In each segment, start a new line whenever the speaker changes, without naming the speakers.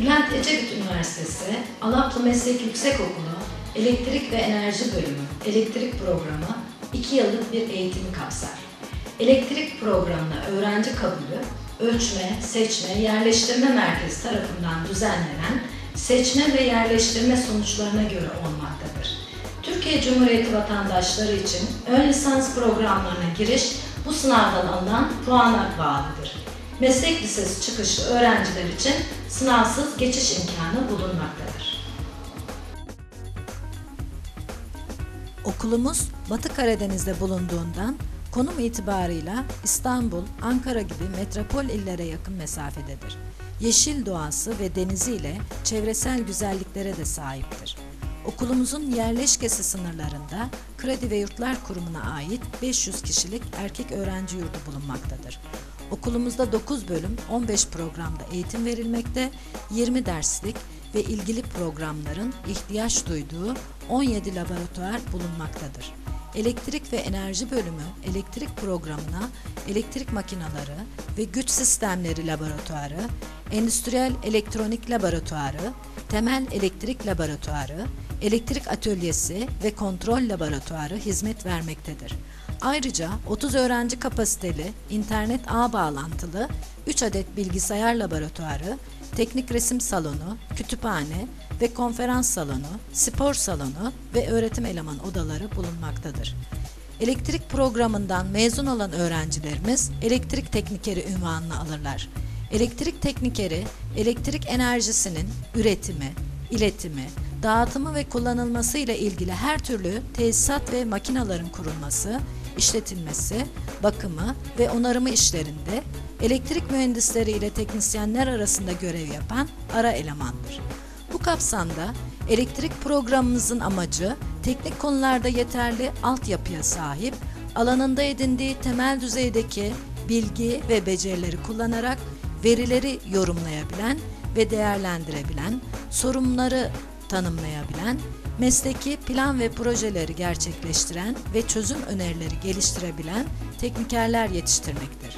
Bülent Ecevit Üniversitesi Alaplı Meslek Yüksekokulu Elektrik ve Enerji Bölümü Elektrik Programı 2 yıllık bir eğitimi kapsar. Elektrik programına öğrenci kabulü, ölçme, seçme, yerleştirme merkezi tarafından düzenlenen seçme ve yerleştirme sonuçlarına göre olmaktadır. Türkiye Cumhuriyeti vatandaşları için ön lisans programlarına giriş bu sınavdan alınan puana bağlıdır. Meslek lisesi çıkışlı öğrenciler için sınavsız geçiş imkanı bulunmaktadır.
Okulumuz Batı Karadeniz'de bulunduğundan konum itibarıyla İstanbul, Ankara gibi metropol illere yakın mesafededir. Yeşil doğası ve deniziyle çevresel güzelliklere de sahiptir. Okulumuzun yerleşkesi sınırlarında Kredi ve Yurtlar Kurumu'na ait 500 kişilik erkek öğrenci yurdu bulunmaktadır. Okulumuzda 9 bölüm 15 programda eğitim verilmekte, 20 derslik ve ilgili programların ihtiyaç duyduğu 17 laboratuvar bulunmaktadır. Elektrik ve Enerji Bölümü elektrik programına elektrik makinaları ve güç sistemleri laboratuvarı, endüstriyel elektronik laboratuvarı, temel elektrik laboratuvarı, elektrik atölyesi ve kontrol laboratuvarı hizmet vermektedir. Ayrıca 30 öğrenci kapasiteli internet ağ bağlantılı 3 adet bilgisayar laboratuvarı, teknik resim salonu, kütüphane ve konferans salonu, spor salonu ve öğretim eleman odaları bulunmaktadır. Elektrik programından mezun olan öğrencilerimiz elektrik teknikeri ünvanını alırlar. Elektrik teknikeri, elektrik enerjisinin üretimi, iletimi, dağıtımı ve kullanılması ile ilgili her türlü tesisat ve makinaların kurulması, işletilmesi, bakımı ve onarımı işlerinde elektrik mühendisleri ile teknisyenler arasında görev yapan ara elemandır. Bu kapsamda elektrik programımızın amacı teknik konularda yeterli altyapıya sahip, alanında edindiği temel düzeydeki bilgi ve becerileri kullanarak verileri yorumlayabilen ve değerlendirebilen, sorunları tanımlayabilen, mesleki plan ve projeleri gerçekleştiren ve çözüm önerileri geliştirebilen teknikerler yetiştirmektir.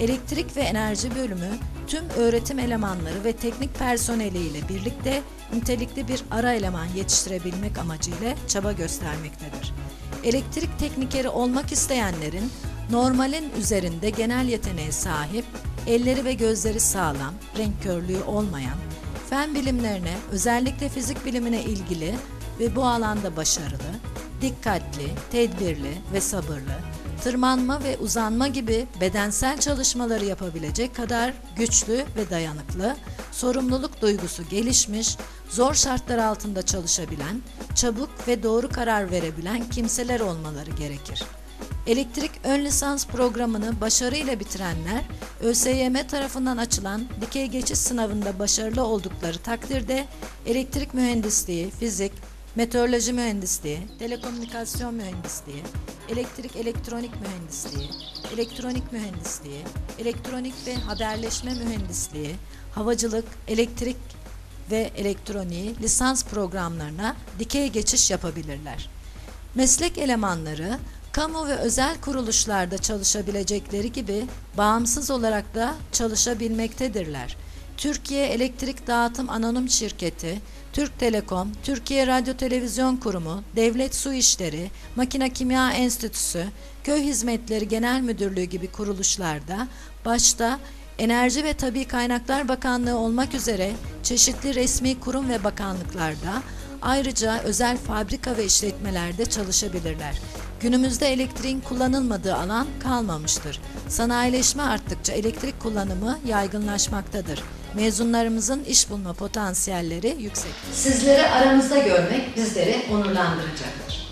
Elektrik ve Enerji Bölümü tüm öğretim elemanları ve teknik personeliyle birlikte nitelikli bir ara eleman yetiştirebilmek amacıyla çaba göstermektedir. Elektrik teknikeri olmak isteyenlerin normalin üzerinde genel yeteneğe sahip, elleri ve gözleri sağlam, renk körlüğü olmayan, fen bilimlerine, özellikle fizik bilimine ilgili ve bu alanda başarılı, dikkatli, tedbirli ve sabırlı, tırmanma ve uzanma gibi bedensel çalışmaları yapabilecek kadar güçlü ve dayanıklı, sorumluluk duygusu gelişmiş, zor şartlar altında çalışabilen, çabuk ve doğru karar verebilen kimseler olmaları gerekir. Elektrik ön lisans programını başarıyla bitirenler, ÖSYM tarafından açılan dikey geçiş sınavında başarılı oldukları takdirde elektrik mühendisliği, fizik, meteoroloji mühendisliği, telekomünikasyon mühendisliği, elektrik elektronik mühendisliği, elektronik mühendisliği, elektronik ve haberleşme mühendisliği, havacılık, elektrik ve elektroniği lisans programlarına dikey geçiş yapabilirler. Meslek elemanları kamu ve özel kuruluşlarda çalışabilecekleri gibi bağımsız olarak da çalışabilmektedirler. Türkiye Elektrik Dağıtım Anonim Şirketi, Türk Telekom, Türkiye Radyo Televizyon Kurumu, Devlet Su İşleri, Makine Kimya Enstitüsü, Köy Hizmetleri Genel Müdürlüğü gibi kuruluşlarda başta Enerji ve Tabi Kaynaklar Bakanlığı olmak üzere çeşitli resmi kurum ve bakanlıklarda ayrıca özel fabrika ve işletmelerde çalışabilirler. Günümüzde elektriğin kullanılmadığı alan kalmamıştır. Sanayileşme arttıkça elektrik kullanımı yaygınlaşmaktadır. Mezunlarımızın iş bulma potansiyelleri yüksek.
Sizleri aramızda görmek bizleri onurlandıracaktır.